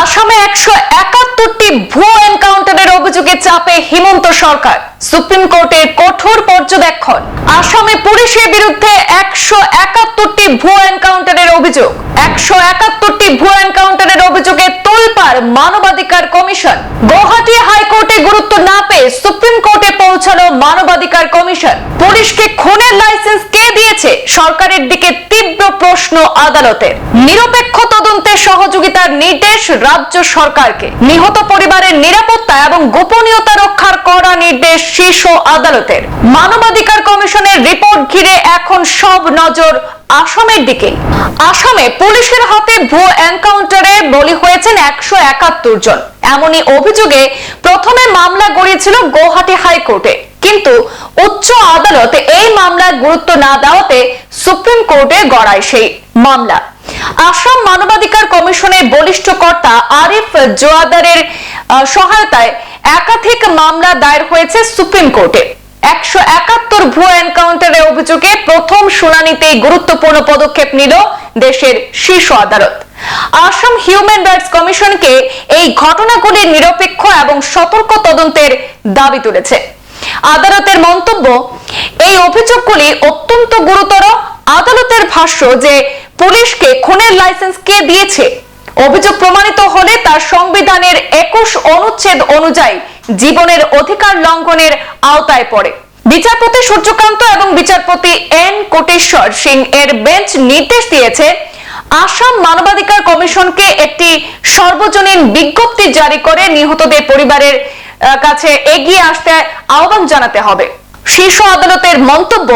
আসামে একশো একাত্তরটি ভুয়ো এনকাউন্টারের অভিযোগে চাপে হিমন্ত সরকার। সুপ্রিম কোর্টের কঠোর পর্যবেক্ষণ। আসামে পুলিশের বিরুদ্ধে একশো একাত্তরটি ভুয়ো এনকাউন্টারের অভিযোগ। একশো একাত্তরটি ভুয়ো এনকাউন্টারের অভিযোগে তোলপাড় মানবাধিকার কমিশন। গুয়াহাটি হাইকোর্টে গুরুত্ব না পেয়ে সুপ্রিম কোর্টে পৌঁছালো মানবাধিকার কমিশন। পুলিশকে খুনের লাইসেন্স কে দিয়েছে সরকারের দিকে তীব্র প্রশ্ন আদালতের নিরপেক্ষ তদন্তে সহযোগিতার নির্দেশ রাজ্য সরকারকে। নিহত পরিবারের নিরাপত্তা এবং গোপনীয়তা রক্ষার কড়া নির্দেশ শীর্ষ আদালতের। মানবাধিকার কমিশনের রিপোর্ট ঘিরে এখন সব নজর আসামের দিকে আসামে পুলিশের হাতে ভুয়ো এনকাউন্টারে বলি হয়েছেন একশো একাত্তর জন। এমনই অভিযোগে প্রথমে মামলা গড়িয়েছিল গৌহাটি হাইকোর্টে। কিন্তু উচ্চ আদালতে এই মামলার গুরুত্ব না দেওয়াতে সুপ্রিম কোর্টে গড়ায় সেই মামলা। আসাম মানবাধিকার কমিশনের বলিষ্ঠ কর্তা আরিফ জোয়াদারের সহায়তায় একাধিক মামলা দায়ের হয়েছে সুপ্রিম কোর্টে। একশো একাত্তর ভুয়ো এনকাউন্টারের অভিযোগে প্রথম শুনানিতে গুরুত্বপূর্ণ পদক্ষেপ নিল দেশের শীর্ষ আদালত। আসাম হিউম্যান রাইটস কমিশনকে এই ঘটনাগুলির নিরপেক্ষ এবং সতর্ক তদন্তের দাবি তুলেছে। আদালতের মন্তব্য, এই অভিযোগগুলি অত্যন্ত গুরুতর। আদালতের ভাষ্য যে, পুলিশকে খুনের লাইসেন্স কে দিয়েছে? অভিযোগ প্রমাণিত হলে তার সংবিধানের একুশ অনুচ্ছেদ অনুযায়ী জীবনের অধিকার লঙ্ঘনের আওতায় পড়ে। বিচারপতি সূর্যকান্ত এবং বিচারপতি এন কোটেশ্বর সিং এর বেঞ্চ নির্দেশ দিয়েছে, আসাম মানবাধিকার কমিশনকে একটি সর্বজনীন বিজ্ঞপ্তি জারি করে নিহতদের পরিবারের কাছে এগিয়ে আসতে আহ্বান জানাতে হবে। শীর্ষ আদালতের মন্তব্য,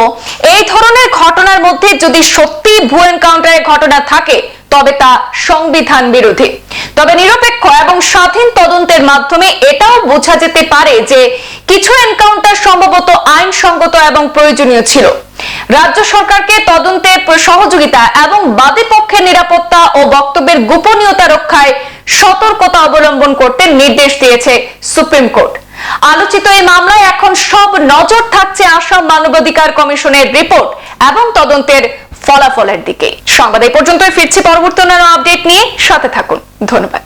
এই ধরনের ঘটনার মধ্যে যদি সত্যি ভু এনকাউন্টারের ঘটনা থাকে, তবে তা সংবিধান বিরোধী। তবে নিরপেক্ষ এবং স্বাধীন তদন্তের মাধ্যমে এটাও বোঝা যেতে পারে যে কিছু এনকাউন্টার সম্ভবত আইনসঙ্গত এবং প্রয়োজনীয় ছিল। রাজ্য সরকারকে তদন্তে সহযোগিতা এবং বাদী পক্ষের নিরাপত্তা ও বক্তব্যের গোপনীয়তা রক্ষায় সতর্কতা অবলম্বন করতে নির্দেশ দিয়েছে সুপ্রিম কোর্ট। আলোচিত এই মামলায় এখন সব নজর থাকছে আসাম মানবাধিকার কমিশনের রিপোর্ট এবং তদন্তের ফলাফলের দিকে। সংবাদ এই পর্যন্তই, ফিরছি পরবর্তী আপডেট নিয়ে। সাথে থাকুন। ধন্যবাদ।